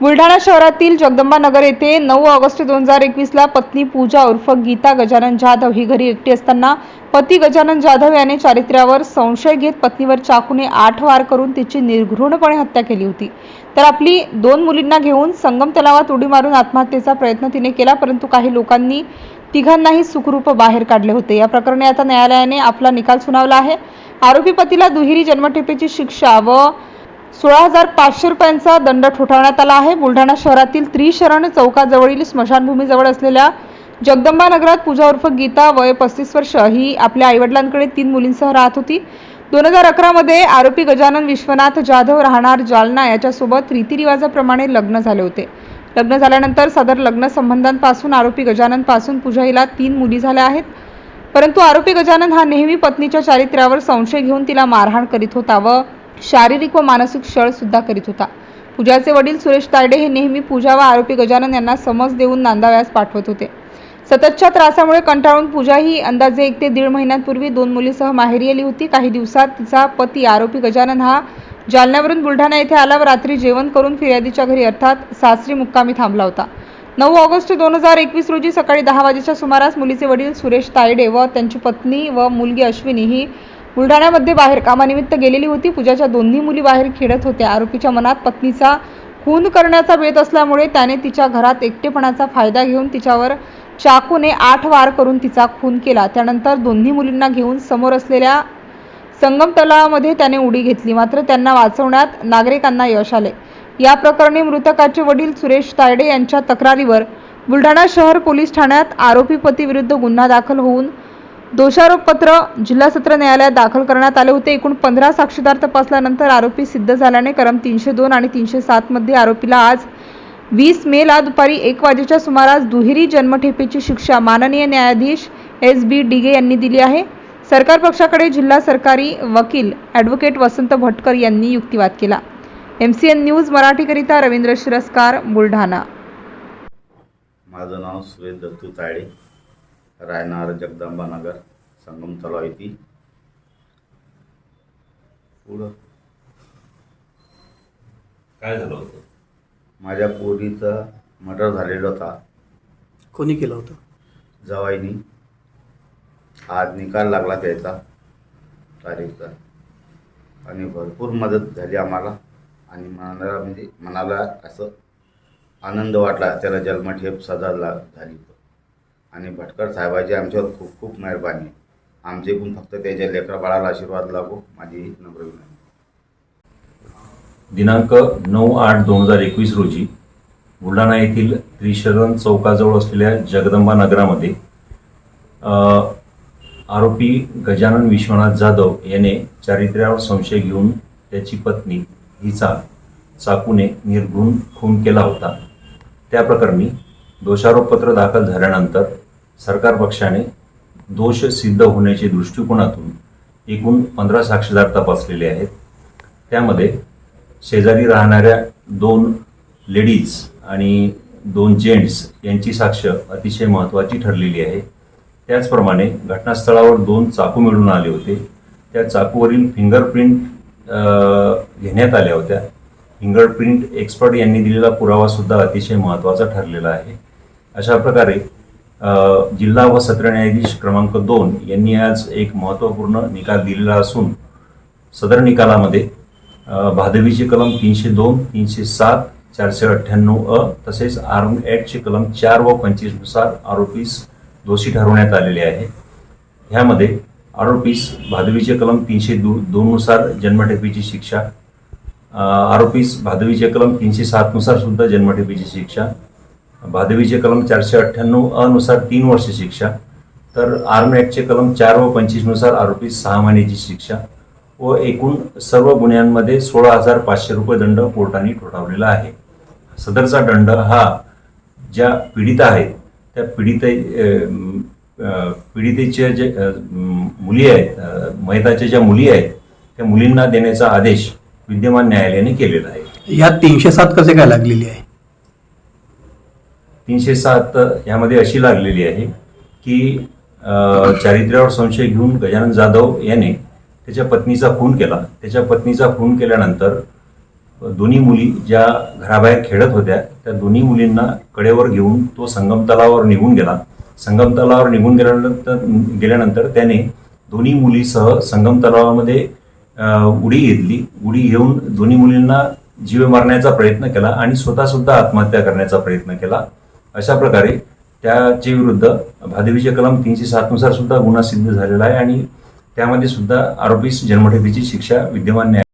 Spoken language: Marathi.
बुलढाणा शहरातील जगदंबा नगर येथे नऊ ऑगस्ट दोन हजार एकवीसला पत्नी पूजा उर्फ गीता गजानन जाधव ही घरी एकटी असताना पती गजानन जाधव याने चारित्र्यावर संशय घेत पत्नीवर चाकूने आठ वार करून तिची निर्घृणपणे हत्या केली होती. तर आपली दोन मुलींना घेऊन संगम तलावात उडी मारून आत्महत्येचा प्रयत्न तिने केला परंतु काही लोकांनी तिघांनाही सुखरूप बाहेर काढले होते. या प्रकरणी आता न्यायालयाने आपला निकाल सुनावला आहे. आरोपी पतीला दुहेरी जन्मठेपेची शिक्षा व सोळा हजार पाचशे रुपयांचा दंड ठोठावण्यात आला आहे. बुलढाणा शहरातील त्रिशरण चौकाजवळील स्मशानभूमीजवळ असलेल्या जगदंबा नगरात पूजा उर्फ गीता वय पस्तीस वर्ष ही आपल्या आईवडिलांकडे तीन मुलींसह राहत होती. दोन हजार अकरामध्ये आरोपी गजानन विश्वनाथ जाधव राहणार जालना याच्यासोबत रीतिरिवाजाप्रमाणे लग्न झाले होते. लग्न झाल्यानंतर सदर लग्न संबंधांपासून आरोपी गजाननपासून पूजा हिला तीन मुली झाल्या आहेत. परंतु आरोपी गजानन हा नेहमी पत्नीच्या चारित्र्यावर संशय घेऊन तिला मारहाण करीत होता व शारीरिक व मानसिक छळ सुद्धा करीत होता. पूजाचे वडील सुरेश तायडे हे नेहमी पूजा व आरोपी गजानन यांना समज देऊन नांदाव्यास पाठवत होते. सततच्या त्रासामुळे कंटाळून पूजा ही अंदाजे एक ते दीड महिन्यांपूर्वी दोन मुलीसह माहेरी आली होती. काही दिवसात तिचा पती आरोपी गजानन हा जालन्यावरून बुलढाणा येथे आला व रात्री जेवण करून फिर्यादीच्या घरी अर्थात सासरी मुक्कामी थांबला होता. नऊ ऑगस्ट दोन हजार एकवीस रोजी सकाळी दहा वाजेच्या सुमारास मुलीचे वडील सुरेश तायडे व त्यांची पत्नी व मुलगी अश्विनी ही बुलढाण्यामध्ये बाहेर कामानिमित्त गेलेली होती. पूजाच्या दोन्ही मुली बाहेर खेळत होत्या. आरोपीच्या मनात पत्नीचा खून करण्याचा बेत असल्यामुळे त्याने तिच्या घरात एकटेपणाचा फायदा घेऊन तिच्यावर चाकूने आठ वार करून तिचा खून केला. त्यानंतर दोन्ही मुलींना घेऊन समोर असलेल्या संगम तलावामध्ये त्याने उडी घेतली. मात्र त्यांना वाचवण्यात नागरिकांना यश आले. या प्रकरणी मृतकाचे वडील सुरेश तायडे यांच्या तक्रारीवर बुलढाणा शहर पोलीस ठाण्यात आरोपी पतीविरुद्ध गुन्हा दाखल होऊन दोषारोपपत्र जिल्हा सत्र न्यायालयात दाखल करण्यात आले होते. एकूण पंधरा साक्षीदार तपासल्यानंतर आरोपी सिद्ध झाल्याने क्रम तीनशे दोन आणि तीनशे सातमध्ये आरोपीला आज वीस मेला दुपारी एक वाजेच्या सुमारास दुहेरी जन्मठेपेची शिक्षा माननीय न्यायाधीश एस बी डिगे यांनी दिली आहे. सरकार पक्षाकडे जिल्हा सरकारी वकील ॲडव्होकेट वसंत भटकर यांनी युक्तिवाद केला. एम सी एन न्यूज मराठीकरिता रवींद्र शिरस्कार बुलढाणा. माझं नाव सुरेश दत्तू ताळे राहणार जगदंबा नगर संगम तलाव येथे पुढं? काय झालं होतं? माझ्या पोरीचा मर्डर झालेला होता. कोणी केलं होतं? जवाईनी. आज निकाल लागला त्याचा तारीखचा. आणि भरपूर मदत झाली आम्हाला. आणि मनाला म्हणजे मनाला असं आनंद वाटला. त्याला जन्मठेप सजा ला झाली. आणि भटकर साहेबाची आमच्यावर खूप खूप मेहरबानी. आमचे पण फक्त त्याच्या लेकरा बाळाला आशीर्वाद लागो. माझी नम्र विनंती. दिनांक नऊ आठ दोन हजार एकवीस रोजी बुलढाणा येथील त्रिशरण चौकाजवळ असलेल्या जगदंबा नगरामध्ये आरोपी गजानन विश्वनाथ जाधव याने चारित्र्यावर संशय घेऊन त्याची पत्नी हिचा चाकूने निर्घृण खून केला होता. त्या प्रकरणी दोषारोपपत्र दाखल झाल्यानंतर सरकार पक्षाने दोष सिद्ध होण्याच्या दृष्टिकोनातून एकूण पंधरा साक्षीदार तपासलेले आहेत. त्यामध्ये शेजारी राहणाऱ्या दोन लेडीज आणि दोन जेंट्स यांची साक्ष अतिशय महत्त्वाची ठरलेली आहे. त्याचप्रमाणे घटनास्थळावर दोन चाकू मिळून आले होते. त्या चाकूवरील फिंगरप्रिंट घेण्यात आल्या होत्या. फिंगरप्रिंट एक्सपर्ट यांनी दिलेला पुरावासुद्धा अतिशय महत्त्वाचा ठरलेला आहे. अशा प्रकारे जिल्हा व सत्र न्यायाधीश क्रमांक दोन यांनी आज एक महत्त्वपूर्ण निकाल दिलेला असून सदर निकालामध्ये भादवीचे कलम तीनशे दोन तीनशे सात चारशे अठ्ठ्याण्णव अ तसेच आर्म ॲक्टचे कलम चार व पंचवीसनुसार आरोपीस दोषी ठरवण्यात आलेले आहे. ह्यामध्ये आरोपीस भादवीचे कलम तीनशे दो दोननुसार जन्मठेपीची शिक्षा आरोपीस भादवीचे कलम तीनशे सातनुसार सुद्धा जन्मठेपीची शिक्षा भादवीचे कलम चारशे अठ्ठ्याण्णव अनुसार तीन वर्ष शिक्षा तर आर्म ॲक्टचे कलम चार व पंचवीसनुसार आरोपी सहा महिन्याची शिक्षा व एकूण सर्व गुन्ह्यांमध्ये सोळा हजार पाचशे रुपये दंड कोर्टाने ठोठावलेला आहे. सदरचा दंड हा ज्या पीडित आहेत त्या पीडिते पीडितेच्या जे मुली आहेत अ, ज्या मुली आहेत त्या मुलींना देण्याचा आदेश विद्यमान न्यायालयाने केलेला आहे. यात तीनशे सात कसे काय लागलेली आहे? तीनशे सात ह्यामध्ये अशी लागलेली आहे की चारित्र्यावर संशय घेऊन गजानन जाधव याने त्याच्या पत्नीचा खून केला. त्याच्या पत्नीचा खून केल्यानंतर दोन्ही मुली ज्या घराबाहेर खेळत होत्या त्या दोन्ही मुलींना कडेवर घेऊन तो संगम तलावावर निघून गेला. संगम तलावावर निघून गेल्यानंतर गेल्यानंतर त्याने दोन्ही मुलीसह संगम तलावामध्ये उडी घेतली. उडी घेऊन दोन्ही मुलींना जीव मारण्याचा प्रयत्न केला आणि स्वतःसुद्धा आत्महत्या करण्याचा प्रयत्न केला. अशा प्रकारे त्याचे विरुद्ध भादेवीचे कलम तीनशे सातनुसार सुद्धा गुन्हा सिद्ध झालेला आहे आणि त्यामध्ये सुद्धा आरोपीस जन्मठेपीची शिक्षा विद्यमान न्याय